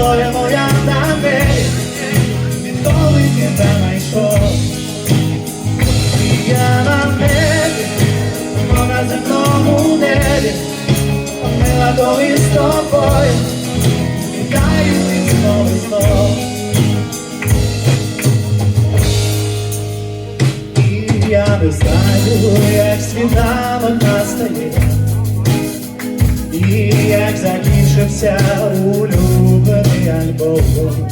Зоря моя на небі, відколи тебе знайшов. І я на небі, мов на земному небі, мила коли з тобою, літаю і знову знов. І я не знаю, як світанок настає, і як закінчився альбом.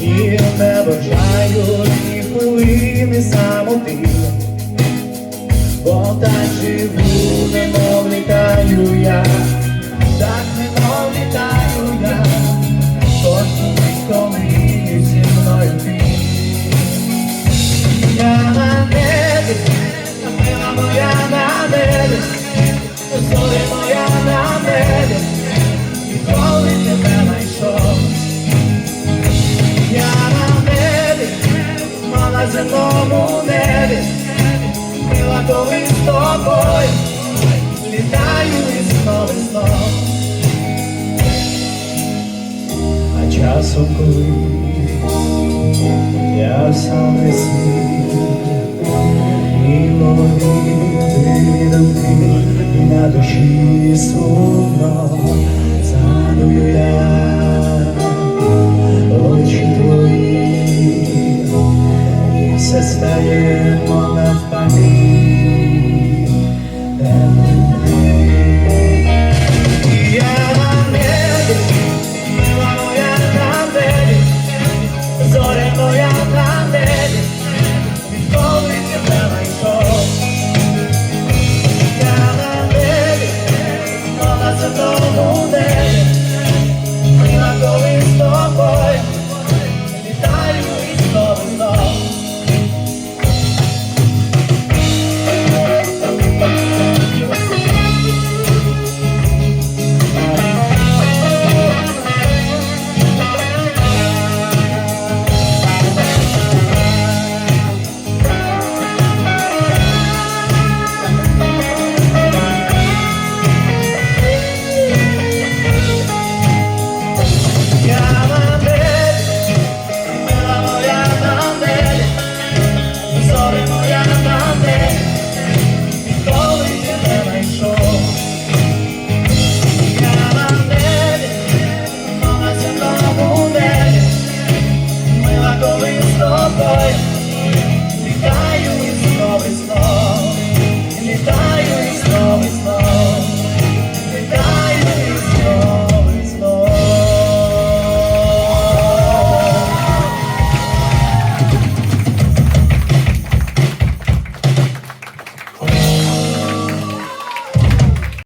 І не бажаю ні хвилини самоти, бо так живу, немов літаю я, так немов літаю я, мить, коли зі мною ти. Я на небі, мила моя на небі, зоря моя на небі, земному небі, мила коли з тобою, літаю і знов і знов. А часом коли я сам не світ, і ловити думки, і на душі сумно, сонце стає, вона в пам'ять.